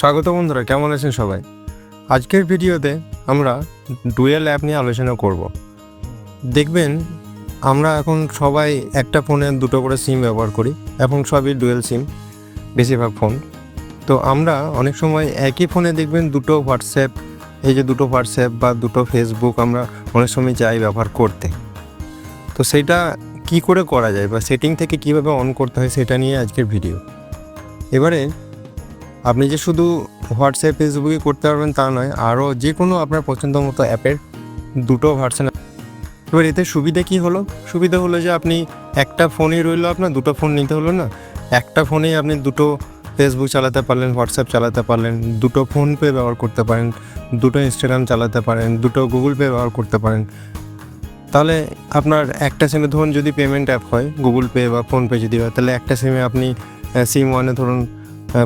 স্বাগত বন্ধুরা, কেমন আছেন সবাই? আজকের ভিডিওতে আমরা ডুয়েল অ্যাপ নিয়ে আলোচনা করব। দেখবেন, আমরা এখন সবাই একটা ফোনে দুটো করে সিম ব্যবহার করি, এখন সবই ডুয়েল সিম, বেশিরভাগ ফোন। তো আমরা অনেক সময় একই ফোনে দেখবেন দুটো হোয়াটসঅ্যাপ, এই যে দুটো হোয়াটসঅ্যাপ বা দুটো ফেসবুক আমরা অনেক সময় চাই ব্যবহার করতে। তো সেটা কি করে করা যায় বা সেটিং থেকে কীভাবে অন করতে হয় সেটা নিয়ে আজকের ভিডিও। এবারে আপনি যে শুধু হোয়াটসঅ্যাপ ফেসবুকে করতে পারবেন তা নয়, আরও যে কোনো আপনার পছন্দ মতো অ্যাপের দুটো ভার্সন এবার এতে সুবিধা কি হলো? সুবিধা হলো যে আপনি একটা ফোনই রইল আপনার, দুটো ফোন নিতে হলো না। একটা ফোনেই আপনি দুটো ফেসবুক চালাতে পারলেন হোয়াটসঅ্যাপ চালাতে পারলেন, দুটো ফোনপে ব্যবহার করতে পারেন, দুটো ইনস্টাগ্রাম চালাতে পারেন, দুটো গুগল পে ব্যবহার করতে পারেন। তাহলে আপনার একটা সিমে ধরুন যদি পেমেন্ট অ্যাপ হয় গুগল পে বা ফোনপে যদি হয়, তাহলে একটা সিমে আপনি সিম ওয়ানে ধরুন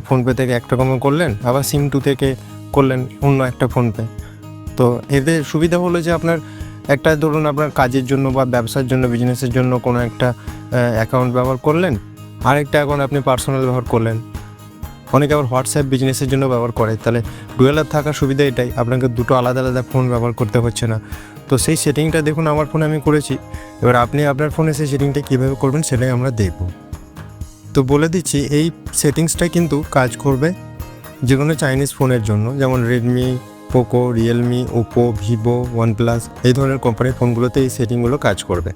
ফোনপে থেকে একটা কমে করলেন, আবার সিম টু থেকে করলেন অন্য একটা ফোনপে তো এতে সুবিধা হলো যে আপনার একটা ধরুন আপনার কাজের জন্য বা ব্যবসার জন্য বিজনেসের জন্য কোনো একটা অ্যাকাউন্ট ব্যবহার করলেন, আরেকটা অ্যাকাউন্ট আপনি পার্সোনাল ব্যবহার করলেন। অনেকে আবার হোয়াটসঅ্যাপ বিজনেসের জন্য ব্যবহার করে। তাহলে ডুয়েলার থাকার সুবিধা এটাই, আপনাকে দুটো আলাদা আলাদা ফোন ব্যবহার করতে হচ্ছে না। তো সেই সেটিংটা দেখুন, আমার ফোনে আমি করেছি। এবার আপনি আপনার ফোনে সেই সেটিংটা কীভাবে করবেন, সেটাই আমরা দেখব। তো বলে দিচ্ছি, এই সেটিংসটা কিন্তু কাজ করবে যে কোনো চাইনিজ ফোনের জন্য, যেমন Redmi Poco Realme Oppo Vivo OnePlus এই ধরনের কোম্পানির ফোনগুলোতে এই সেটিংগুলো কাজ করবে।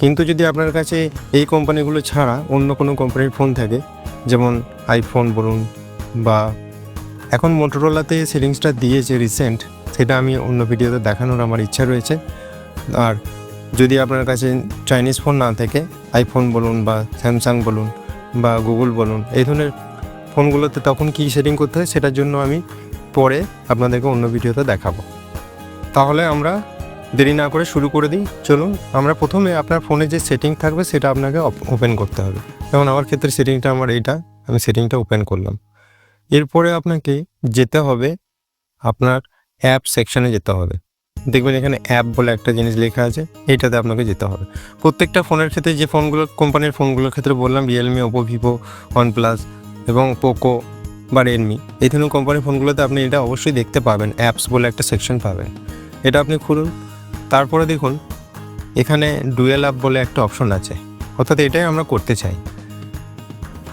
কিন্তু যদি আপনার কাছে এই কোম্পানিগুলো ছাড়া অন্য কোনো কোম্পানির ফোন থাকে, যেমন আইফোন বলুন বা এখন মোটোরোলাতে সেটিংসটা দিয়েছে রিসেন্ট সেটা আমি অন্য ভিডিওতে দেখানোর আমার ইচ্ছা রয়েছে। আর যদি আপনার কাছে চাইনিজ ফোন না থাকে আইফোন বলুন বা স্যামসাং বলুন বা গুগল বলুন, এই ধরনের ফোনগুলোতে তখন কী সেটিং করতে হয় সেটার জন্য আমি পরে আপনাদেরকে অন্য ভিডিওতে দেখাবো। তাহলে আমরা দেরি না করে শুরু করে দিই। চলুন, আমরা প্রথমে আপনার ফোনে যে সেটিং থাকবে সেটা আপনাকে ওপেন করতে হবে। যেমন আমার ক্ষেত্রে সেটিংটা আমার এইটা, আমি সেটিংটা ওপেন করলাম। এরপরে আপনাকে যেতে হবে, আপনার অ্যাপ সেকশানে যেতে হবে। দেখবেন এখানে অ্যাপ বলে একটা জিনিস লেখা আছে, এটাতে আপনাকে যেতে হবে। প্রত্যেকটা ফোনের ক্ষেত্রে যে ফোনগুলো, কোম্পানির ফোনগুলোর ক্ষেত্রে বললাম রিয়েলমি ওপো ভিভো ওয়ানপ্লাস এবং পোকো বা রেডমি এই ধরনের কোম্পানির ফোনগুলোতে আপনি এটা অবশ্যই দেখতে পাবেন অ্যাপস বলে একটা সেকশন পাবেন। এটা আপনি খুলুন, তারপরে দেখুন, এখানে ডুয়েল অ্যাপ বলে একটা অপশন আছে, অর্থাৎ এটাই আমরা করতে চাই।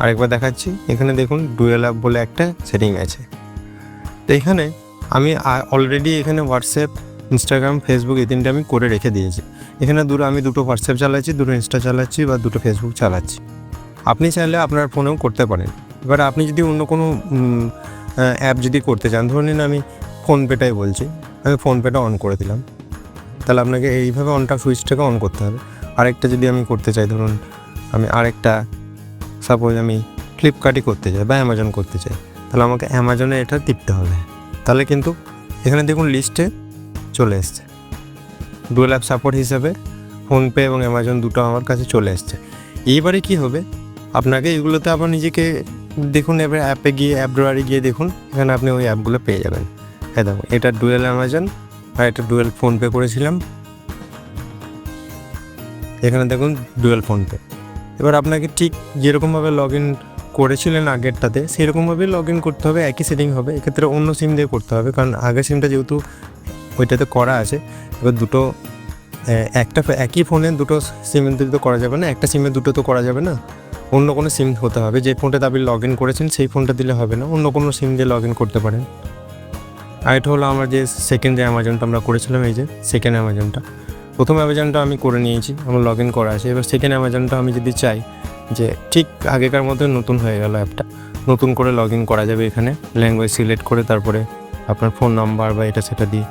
আরেকবার দেখাচ্ছি, এখানে দেখুন ডুয়েল অ্যাপ বলে একটা সেটিং আছে। তো এখানে আমি অলরেডি এখানে হোয়াটসঅ্যাপ ইনস্টাগ্রাম, ফেসবুক, এই তিনটে আমি করে রেখে দিয়েছি। এখানে দুটো, আমি দুটো হোয়াটসঅ্যাপ চালাচ্ছি, দুটো ইনস্টা চালাচ্ছি বা দুটো ফেসবুক চালাচ্ছি। আপনি চাইলে আপনার ফোনেও করতে পারেন। এবার আপনি যদি অন্য কোনো অ্যাপ যদি করতে চান, ধরে নিন আমি ফোনপেটাই বলছি, আমি ফোনপেটা অন করে দিলাম। তাহলে আপনাকে এইভাবে অনটা সুইচটাকে অন করতে হবে। আরেকটা যদি আমি করতে চাই, ধরুন আমি আরেকটা সাপোজ আমি ফ্লিপকার্টই করতে চাই বা অ্যামাজন করতে চাই, তাহলে আমাকে অ্যামাজনে এটা টিপতে হবে। তাহলে কিন্তু এখানে দেখুন লিস্টে চলে এসছে। ডুয়েল অ্যাপ সাপোর্ট হিসেবে ফোনপে এবং অ্যামাজন দুটো আমার কাছে চলে এসছে। এইবারে কি হবে? আপনাকে এগুলোতে আবার নিজেকে দেখুন, এবার অ্যাপে গিয়ে অ্যাপ ড্রয়ারে গিয়ে দেখুন, এখানে আপনি ওই অ্যাপগুলো পেয়ে যাবেন। হ্যাঁ দেখুন, এটা ডুয়েল অ্যামাজন আর এটা ডুয়েল ফোনপে করেছিলাম। এখানে দেখুন ডুয়েল ফোনপে এবার আপনাকে ঠিক যেরকমভাবে লগ ইন করেছিলেন আগেরটাতে, সেরকমভাবেই লগ ইন করতে হবে, একই সেটিং হবে। এক্ষেত্রে অন্য সিম দিয়ে করতে হবে, কারণ আগের সিমটা যেহেতু ওইটাতে করা আছে। এবার দুটো একটা একই ফোনে দুটো সিম তো করা যাবে না, একটা সিমে দুটো তো করা যাবে না। অন্য কোনো সিম হতে হবে, যে ফোনটাতে আপনি লগ ইন করেছেন সেই ফোনটা দিলে হবে না, অন্য কোনো সিম দিয়ে লগ ইন করতে পারেন। আর এটা হলো আমার যে সেকেন্ড যে অ্যামাজনটা আমরা করেছিলাম, এই যে সেকেন্ড অ্যামাজনটা প্রথম অ্যামাজনটা আমি করে নিয়েছি, আমার লগ ইন করা আছে। এবার সেকেন্ড অ্যামাজনটা আমি যদি চাই, যে ঠিক আগেকার মতো নতুন হয়ে গেল অ্যাপটা নতুন করে লগ ইন করা যাবে এখানে ল্যাঙ্গুয়েজ সিলেক্ট করে তারপরে আপনার ফোন নাম্বার বা এটা সেটা দিয়ে।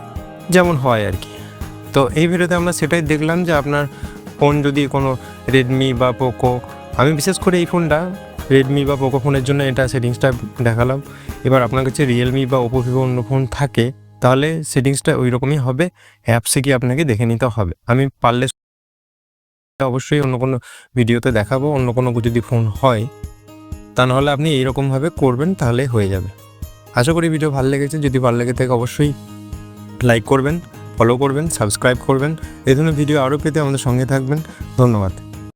যেমন হয় আর কি। তো এই ভিডিওতে আমরা সেটাই দেখলাম যে আপনার ফোন যদি কোনো রেডমি বা পোকো আমি বিশেষ করে এই ফোনটা রেডমি বা পোকো ফোনের জন্য এটা সেটিংসটা দেখালাম। এবার আপনার কাছে রিয়েলমি বা ওপো ভিভো অন্য ফোন থাকে, তাহলে সেটিংসটা ওই রকমই হবে অ্যাপসে গিয়ে আপনাকে দেখে নিতে হবে। আমি পারলে অবশ্যই অন্য কোনো ভিডিওতে দেখাবো, অন্য কোনো যদি ফোন হয়, তা নাহলে আপনি এইরকমভাবে করবেন, তাহলে হয়ে যাবে। আশা করি ভিডিও ভালো লেগেছে, যদি ভালো লেগে থাকে অবশ্যই লাইক করবেন ফলো করবেন সাবস্ক্রাইব করবেন। এই ধরনের ভিডিও আরও পেতে আমাদের সঙ্গে থাকবেন। ধন্যবাদ।